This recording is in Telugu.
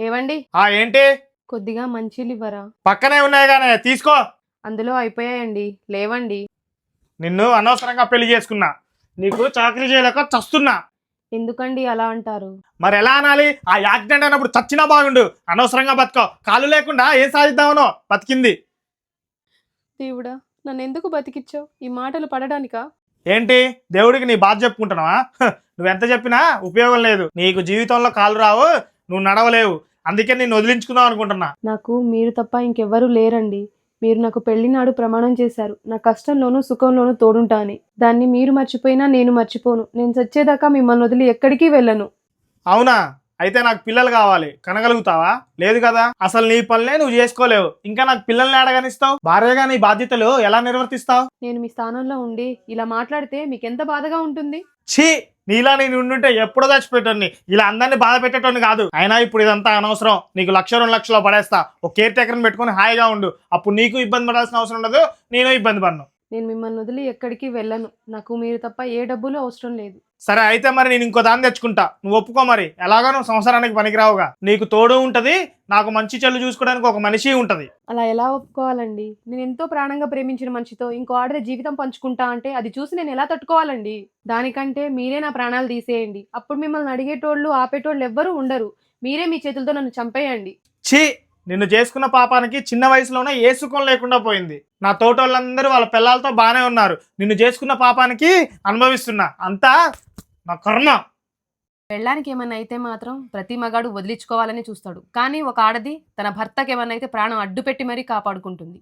ఏవండి? ఆ ఏంటి? కొద్దిగా మంచిలు ఇవ్వరా? పక్కనే ఉన్నాయి కానీ తీసుకో. అందులో అయిపోయాయండి. లేవండి. నిన్ను అనవసరంగా పెళ్ళి చేసుకున్నా. నీకు చాకరీ చేయలేక చస్తున్నా. ఎందుకండి అలా అంటారు? మరి ఎలా అనాలి? ఆ యాక్సిడెంట్ అయినప్పుడు చచ్చినా బాగుండు. అనవసరంగా బతకో. కాలు లేకుండా ఏం సాధిద్దామనో? బతికింది. దేవుడా నన్ను ఎందుకు బతికిచ్చావు? ఈ మాటలు పడడానికా? ఏంటి? దేవుడికి నీ బాధ చెప్పుకుంటున్నావా? నువ్వెంత చెప్పినా ఉపయోగం లేదు. నీకు జీవితంలో కాలు రావు నువ్వు నడవలేవు. అందుకే నేను వదిలించుకుందాం అనుకుంటున్నా. నాకు మీరు తప్ప ఇంకెవ్వరూ లేరండి. మీరు నాకు పెళ్ళినాడు ప్రమాణం చేశారు. నా కష్టంలోనూ సుఖంలోనూ తోడుంటా అని దాన్ని మీరు మర్చిపోయినా నేను మర్చిపోను. నేను చచ్చేదాకా మిమ్మల్ని వదిలి ఎక్కడికి వెళ్ళను. అవునా? అయితే నాకు పిల్లలు కావాలి. కనగలుగుతావా? లేదు కదా. అసలు నీ పనులే నువ్వు చేసుకోలేవు. ఇంకా నాకు పిల్లల్ని ఆడగానిస్తావు భార్యగా నీ బాధ్యతలు ఎలా నిర్వర్తిస్తావు? నేను మీ స్థానంలో ఉండి ఇలా మాట్లాడితే మీకు ఎంత బాధగా ఉంటుంది? ఛీ! నీలా నేను ఉండుంటే ఎప్పుడో చచ్చిపెట్టండి ఇలా అందరినీ బాధ పెట్టేటోని కాదు. అయినా ఇప్పుడు ఇదంతా అనవసరం. నీకు లక్ష రెండు లక్షలు పడేస్తా. ఒక కేర్ టేకర్ని పెట్టుకొని హాయిగా ఉండు. అప్పుడు నీకు ఇబ్బంది పడాల్సిన అవసరం ఉండదు. నేను ఇబ్బంది పడను. నేను మిమ్మల్ని వదిలి ఎక్కడికి వెళ్ళను. నాకు మీరు తప్ప ఏ డబ్బులు అవసరం లేదు. సరే అయితే మరి నేను ఇంకో దాన్ని తెచ్చుకుంటా. నువ్వు ఒప్పుకో మరి. ఎలాగో నువ్వు సంవత్సరానికి పనికిరావుగా. నీకు తోడు ఉంటది నాకు మంచి చెల్లు చూసుకోవడానికి ఒక మనిషి ఉంటది. అలా ఎలా ఒప్పుకోవాలండి? నేను ఎంతో ప్రాణంగా ప్రేమించిన మనిషితో ఇంకో ఆడది జీవితం పంచుకుంటా అంటే అది చూసి నేను ఎలా తట్టుకోవాలండి? దానికంటే మీరే నా ప్రాణాలు తీసేయండి. అప్పుడు మిమ్మల్ని అడిగేటోళ్ళు ఆపేటోళ్ళు ఎవ్వరూ ఉండరు. మీరే మీ చేతులతో నన్ను చంపేయండి. ఛీ! నిన్ను చేసుకున్న పాపానికి చిన్న వయసులోనే ఏ లేకుండా పోయింది. నా తోటోళ్ళందరూ వాళ్ళ పిల్లలతో బాగానే ఉన్నారు. నిన్ను చేసుకున్న పాపానికి అనుభవిస్తున్నా. అంతా నా కర్మ. పెళ్ళానికి ఏమన్నా అయితే మాత్రం ప్రతి మగాడు వదిలించుకోవాలని చూస్తాడు. కానీ ఒక ఆడది తన భర్తకి ఏమన్నా అయితే ప్రాణం అడ్డు పెట్టి మరీ కాపాడుకుంటుంది.